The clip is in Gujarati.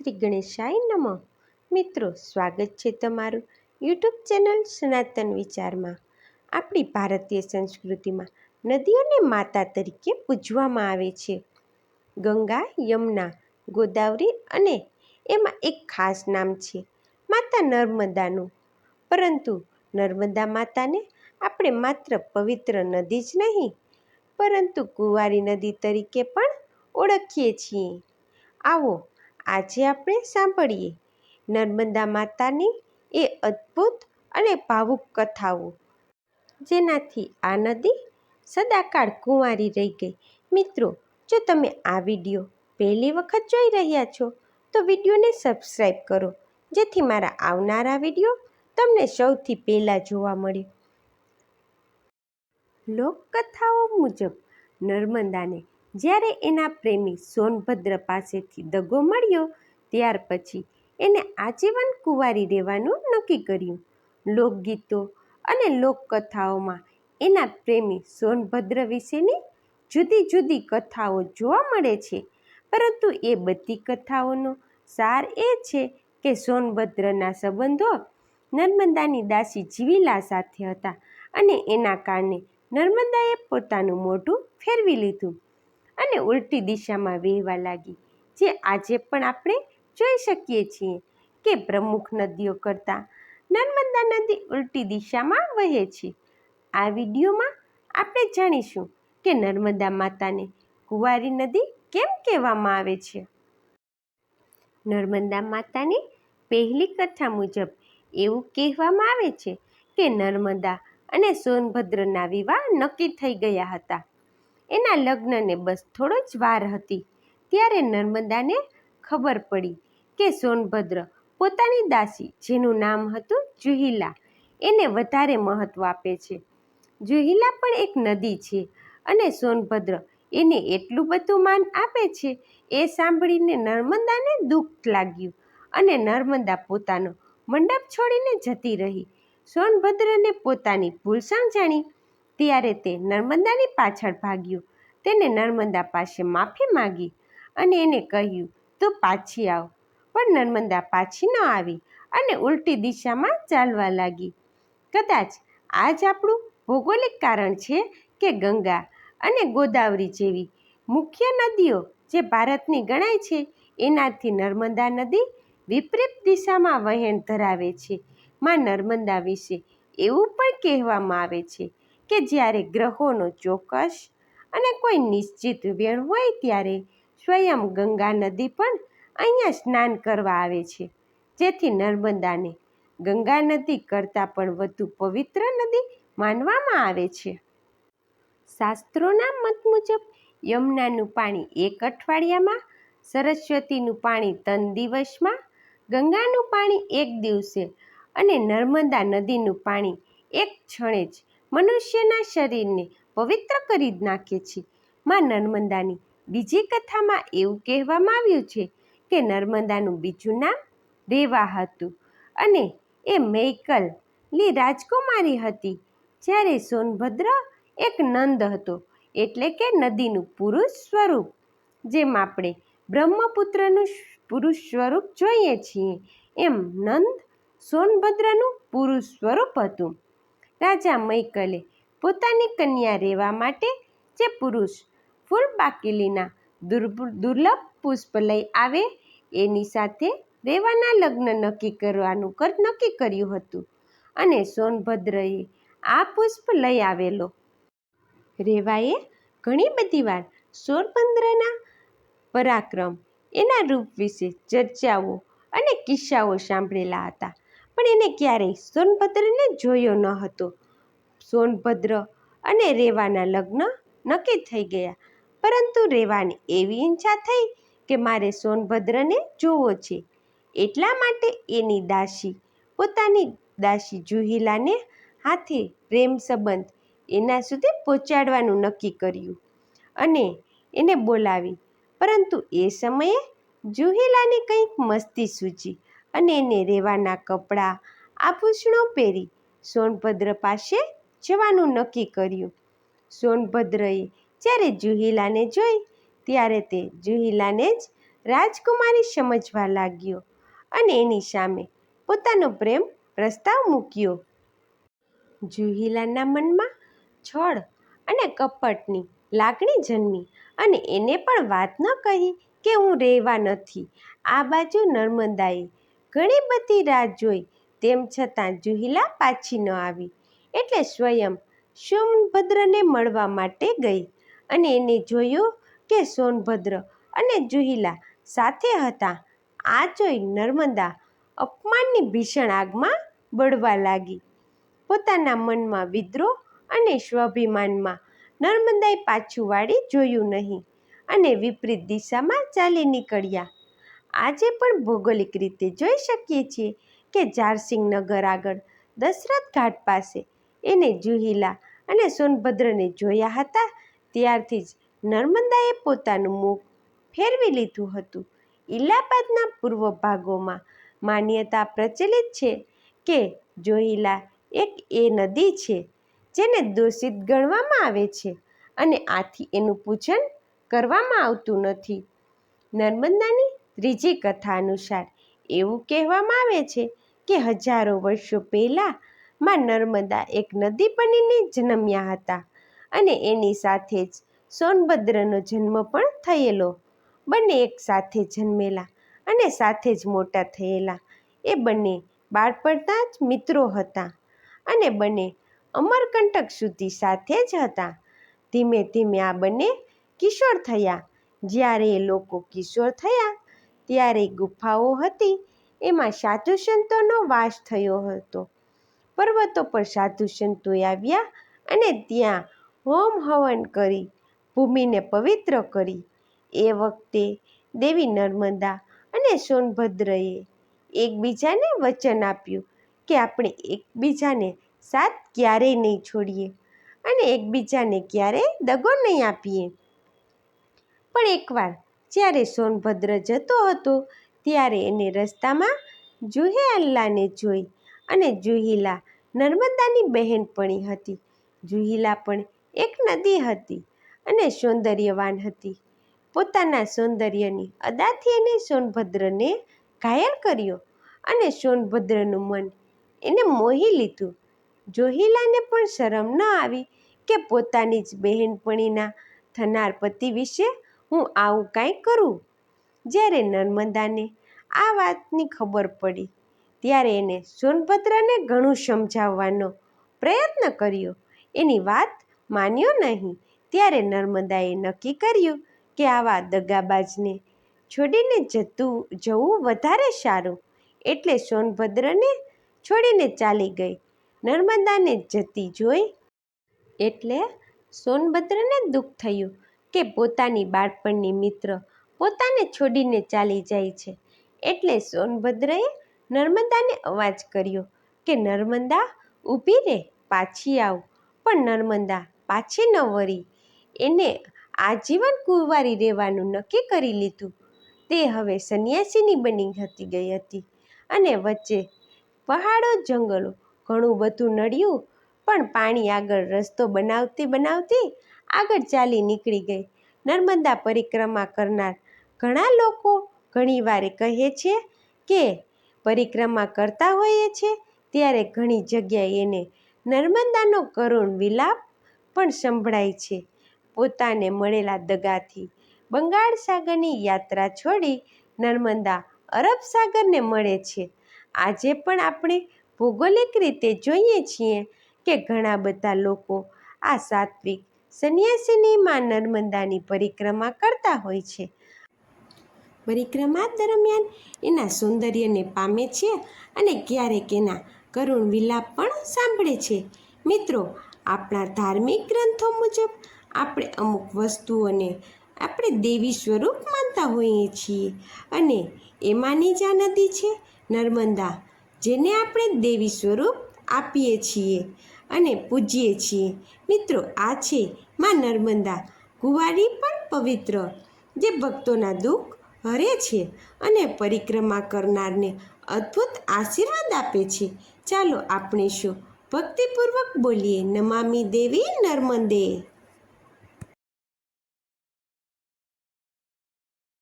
શ્રી ગણેશાય નમઃ. મિત્રો, સ્વાગત છે તમારું યુટ્યુબ ચેનલ સનાતન વિચારમાં. આપણી ભારતીય સંસ્કૃતિમાં નદીઓને માતા તરીકે પૂજવામાં આવે છે. ગંગા, યમુના, ગોદાવરી અને એમાં એક ખાસ નામ છે, માતા નર્મદાનું. પરંતુ નર્મદા માતાને આપણે માત્ર પવિત્ર નદી જ નહીં, પરંતુ કુંવારી નદી તરીકે પણ ઓળખીએ છીએ. આવો આજે આપણે સાંભળીએ. નર્મદા માતાની એ અદ્ભુત અને ભાવુક કથાઓ, જેનાથી આ નદી સદાકાળ કુંવારી રહી ગઈ. મિત્રો, જો તમે આ વીડિયો પહેલી વખત જોઈ રહ્યા છો, તો વિડીયોને સબસ્ક્રાઈબ કરો, જેથી મારા આવનારા વીડિયો તમને સૌથી પહેલાં જોવા મળે. લોકકથાઓ મુજબ, નર્મદાને જ્યારે એના પ્રેમી સોનભદ્ર પાસેથી દગો મળ્યો, ત્યાર પછી એને આજીવન કુંવારી રહેવાનું નક્કી કર્યું. લોકગીતો અને લોકકથાઓમાં એના પ્રેમી સોનભદ્ર વિશેની જુદી જુદી કથાઓ જોવા મળે છે. પરંતુ એ બધી કથાઓનો સાર એ છે કે સોનભદ્રના સંબંધો નર્મદાની દાસી જીવીલા સાથે હતા અને એના કારણે નર્મદાએ પોતાનું મોઢું ફેરવી લીધું. અને ઉલટી દિશામાં વહેવા લાગી, જે આજે પણ આપણે જોઈ શકીએ છીએ કે પ્રમુખ નદીઓ કરતાં નર્મદા નદી ઉલટી દિશામાં વહે છે. આ વિડીયોમાં આપણે જાણીશું કે નર્મદા માતાને કુંવારી નદી કેમ કહેવામાં આવે છે. નર્મદા માતાની પહેલી કથા મુજબ એવું કહેવામાં આવે છે કે નર્મદા અને સોનભદ્રના વિવાહ નક્કી થઈ ગયા હતા. એના લગ્નને બસ થોડો જ વાર હતી. ત્યારે નર્મદાને ખબર પડી કે સોનભદ્ર પોતાની દાસી, જેનું નામ હતું જુહિલા, એને વધારે મહત્ત્વ આપે છે. જુહિલા પણ એક નદી છે અને સોનભદ્ર એને એટલું બધું માન આપે છે એ સાંભળીને નર્મદાને દુઃખ લાગ્યું અને નર્મદા પોતાનો મંડપ છોડીને જતી રહી. સોનભદ્રને પોતાની ભૂલ સમજાણી ત્યારે તે નર્મદાની પાછળ ભાગ્યો. તેને નર્મદા પાસે માફી માગી અને એને કહ્યું, તું પાછી આવ. પણ નર્મદા પાછી ન આવી અને ઉલટી દિશામાં ચાલવા લાગી. કદાચ આ જ આપણું ભૌગોલિક કારણ છે કે ગંગા અને ગોદાવરી જેવી મુખ્ય નદીઓ જે ભારતની ગણાય છે, એનાથી નર્મદા નદી વિપરીત દિશામાં વહેણ ધરાવે છે. માં નર્મદા વિશે એવું પણ કહેવામાં આવે છે કે જ્યારે ગ્રહોનો ચોક્કસ અને કોઈ નિશ્ચિત વેણ હોય ત્યારે સ્વયં ગંગા નદી પણ અહીંયા સ્નાન કરવા આવે છે. જેથી નર્મદાને ગંગા નદી કરતાં પણ વધુ પવિત્ર નદી માનવામાં આવે છે. શાસ્ત્રોના મત મુજબ, યમુનાનું પાણી એક અઠવાડિયામાં, સરસ્વતીનું પાણી ત્રણ દિવસમાં, ગંગાનું પાણી એક દિવસે અને નર્મદા નદીનું પાણી એક ક્ષણે જ મનુષ્યના શરીરને પવિત્ર કરી નાખે છે. માં નર્મદાની બીજી કથામાં એવું કહેવામાં આવ્યું છે કે નર્મદાનું બીજું નામ રેવા હતું અને એ મૈકલની રાજકુમારી હતી. જ્યારે સોનભદ્ર એક નંદ હતો એટલે કે નદીનું પુરુષ સ્વરૂપ, જેમ આપણે બ્રહ્મપુત્રનું પુરુષ સ્વરૂપ જોઈએ છીએ, એમ નંદ સોનભદ્રનું પુરુષ સ્વરૂપ હતું. રાજા મૈકલે પોતાની કન્યા રહેવા માટે જે પુરુષ ફૂલ બાકીલીના દુર્લભ પુષ્પ લઈ આવે, એની સાથે રેવાના લગ્ન નક્કી કરવાનું કર, નક્કી કર્યું હતું. અને સોનભદ્રએ આ પુષ્પ લઈ આવેલો. રેવાએ ઘણી બધી વાર સોનભદ્રના પરાક્રમ, એના રૂપ વિશે ચર્ચાઓ અને કિસ્સાઓ સાંભળેલા હતા. પણ એને ક્યારેય સોનભદ્રને જોયો ન હતો. સોનભદ્ર અને રેવાના લગ્ન નક્કી થઈ ગયા. પરંતુ રેવાની એવી ઈચ્છા થઈ કે મારે સોનભદ્રને જોવો છે. એટલા માટે એની દાસી, પોતાની દાસી જુહિલાને હાથે પ્રેમ સંબંધ એના સુધી પહોંચાડવાનું નક્કી કર્યું અને એને બોલાવી. પરંતુ એ સમયે જુહિલાની કંઈક મસ્તી સૂચી અને એને રહેવાના કપડાં આભૂષણો પહેરી સોનભદ્ર પાસે જવાનું નક્કી કર્યું. સોનભદ્રએ જ્યારે જુહિલાને જોઈ, ત્યારે તે જુહિલાને જ રાજકુમારી સમજવા લાગ્યો અને એની સામે પોતાનો પ્રેમ પ્રસ્તાવ મૂક્યો. જુહિલાના મનમાં છળ અને કપટની લાગણી જન્મી અને એને પણ વાત ન કહી કે હું રહેવા નથી. આ બાજુ નર્મદાએ ઘણી બધી રાહ જોઈ. તેમ છતાં જુહિલા પાછી ન આવી. એટલે સ્વયં સોનભદ્રને મળવા માટે ગઈ અને એને જોયું કે સોનભદ્ર અને જુહિલા સાથે હતા. આ જોઈ નર્મદા અપમાનની ભીષણ આગમાં બળવા લાગી. પોતાના મનમાં વિદ્રોહ અને સ્વાભિમાનમાં નર્મદાએ પાછું વાળી જોયું નહીં અને વિપરીત દિશામાં ચાલી નીકળ્યા. આજે પણ ભૌગોલિક રીતે જોઈ શકીએ છીએ કે ઝારસિંગ નગર આગળ દશરથ ઘાટ પાસે એને જુહિલા અને સોનભદ્રને જોયા હતા. ત્યારથી જ નર્મદાએ પોતાનું મુખ ફેરવી લીધું હતું. ઇલાહાબાદના પૂર્વ ભાગોમાં માન્યતા પ્રચલિત છે કે જોહિલા એક એ નદી છે જેને દૂષિત ગણવામાં આવે છે અને આથી એનું પૂજન કરવામાં આવતું નથી. નર્મદાની ત્રીજી કથા અનુસાર એવું કહેવામાં આવે છે કે હજારો વર્ષો પહેલાં માં નર્મદા એક નદી બનીને જન્મ્યા હતા અને એની સાથે જ સોનભદ્રનો જન્મ પણ થયેલો. બંને એક સાથે જન્મેલા અને સાથે જ મોટા થયેલા. એ બંને બાળપણના જ મિત્રો હતા અને બંને અમરકંટક સુધી સાથે જ હતા. ધીમે ધીમે આ બંને કિશોર થયા. જ્યારે એ લોકો કિશોર થયા ત્યારે ગુફાઓ હતી, એમાં સાધુ સંતોનો વાસ થયો હતો. પર્વતો પર સાધુ સંતો આવ્યા અને ત્યાં હોમ હવન કરી, ભૂમિને પવિત્ર કરી. એ વખતે દેવી નર્મદા અને સોનભદ્રએ એકબીજાને વચન આપ્યું કે આપણે એકબીજાને સાથ ક્યારેય નહીં છોડીએ અને એકબીજાને ક્યારેય દગો નહીં આપીએ. પણ એકવાર જ્યારે સોનભદ્ર જતો હતો, ત્યારે એને રસ્તામાં જુહેઅલ્લાને જોઈ અને જુહિલા નર્મદાની બહેનપણી હતી. જુહિલા પણ એક નદી હતી અને સૌંદર્યવાન હતી. પોતાના સૌંદર્યની અદાથી એને સોનભદ્રને ઘાયલ કર્યો અને સોનભદ્રનું મન એને મોહી લીધું. જોહિલાને પણ શરમ ન આવી કે પોતાની જ બહેનપણીના થનાર પતિ વિશે હું આવું કાંઈ કરું? જ્યારે નર્મદાને આ વાતની ખબર પડી, ત્યારે એને સોનભદ્રને ઘણું સમજાવવાનો પ્રયત્ન કર્યો. એની વાત માન્યો નહીં. ત્યારે નર્મદાએ નક્કી કર્યું કે આવા દગાબાજને છોડીને જતું, જવું વધારે સારું. એટલે સોનભદ્રને છોડીને ચાલી ગઈ. નર્મદાને જતી જોઈ એટલે સોનભદ્રને દુઃખ થયું. કે પોતાની બાળપણની મિત્ર પોતાને છોડીને ચાલી જાય છે. એટલે સોનભદ્રએ નર્મદાને અવાજ કર્યો કે, નર્મદા, ઊભી રહે પાછી આવ. પણ નર્મદા પાછી ન વળી. એને આજીવન કુંવારી રહેવાનું નક્કી કરી લીધું. તે હવે સંન્યાસીની બની હતી ગઈ હતી અને વચ્ચે પહાડો, જંગલો, ઘણું બધું નડ્યું પણ પાણી આગળ રસ્તો બનાવતી બનાવતી આગળ ચાલી નીકળી ગઈ. નર્મદા પરિક્રમા કરનાર ઘણા લોકો ઘણીવાર કહે છે કે પરિક્રમા કરતા હોઈએ છે ત્યારે ઘણી જગ્યાએ એને નર્મદાનો કરુણ વિલાપ પણ સંભળાય છે. પોતાને મળેલા દગાથી બંગાળ સાગરની યાત્રા છોડી નર્મદા અરબ સાગરને મળે છે. આજે પણ આપણે ભૌગોલિક રીતે જોઈએ છીએ કે ઘણા બધા લોકો આ સાત્વિક સંન્યાસીની માં નર્મદાની પરિક્રમા કરતા હોય છે. પરિક્રમા દરમિયાન એના સૌંદર્યને પામે છે અને ક્યારેક એના કરુણ વિલાપ પણ સાંભળે છે. મિત્રો, આપણા ધાર્મિક ગ્રંથો મુજબ આપણે અમુક વસ્તુઓને આપણે દેવી સ્વરૂપ માનતા હોઈએ છીએ અને એમાંની જ નદી છે નર્મદા, જેને આપણે દેવી સ્વરૂપ આપીએ છીએ. અને પૂજીએ છીએ. મિત્રો, આ છે માં નર્મદા. કુંવારી પણ પવિત્ર, જે ભક્તોના દુઃખ હરે છે અને પરિક્રમા કરનારને અદ્ભુત આશીર્વાદ આપે છે. ચાલો આપણે શું ભક્તિપૂર્વક બોલીએ, નમામી દેવી નર્મદે.